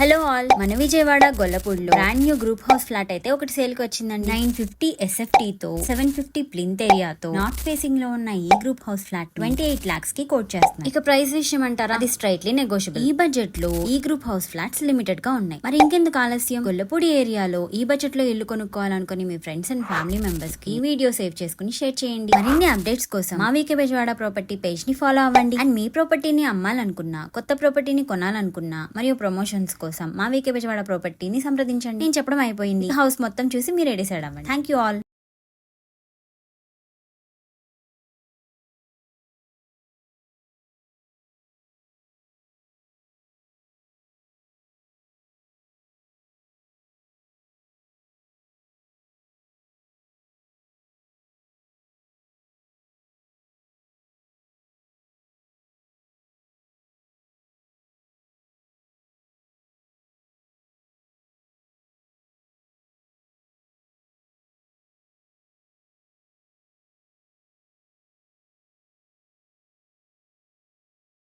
Hello all. మన Vijayawada గొల్లపూడిలో brand new group house flat అయితే ఒకటి సేల్కి వచ్చిందండి. నైన్ ఫిఫ్టీ ఎస్ఎఫ్టీ తో సెవెన్ ఫిఫ్టీ ప్లింత్ ఏరియాతో నార్త్ ఫేసింగ్లో ఉన్న ఈ group house flat twenty eight లాక్స్కి quote చేస్తున్నాయి. ఇక ప్రైస్ విషయం అంటారా? అది స్ట్రైట్లీ నెగోషియబుల్ ఈ బడ్జెట్లో ఈ గ్రూప్ హౌస్ ఫ్లాట్స్ లిమిటెడ్గా ఉన్నాయి. మరి ఇంకెందుకు ఆలస్యం? గొల్లపూడి ఏరియాలో ఈ బడ్జెట్లో ఇల్లు కొనుక్కోవాలనుకుని మీ ఫ్రెండ్స్ అండ్ ఫ్యామిలీ మెంబర్స్కి ఈ వీడియో సేవ్ చేసుకుని షేర్ చేయండి. మరిన్ని అప్డేట్స్ కోసం మా వీకే బెజవాడ ప్రాపర్టీ పేజ్ని ఫాలో అవ్వండి. అండ్ మీ ప్రాపర్టీని అమ్మాలనుకున్నా కొత్త ప్రాపర్టీని కొనాలనుకున్నా మరియు ప్రమోషన్స్ కోసం మా వీకే బెజవాడ ప్రాపర్టీని సంప్రదించండి. నేను చెప్పడం అయిపోయింది. హౌస్ మొత్తం చూసి మీరే డిసైడ్ అవ్వండి. Thank you all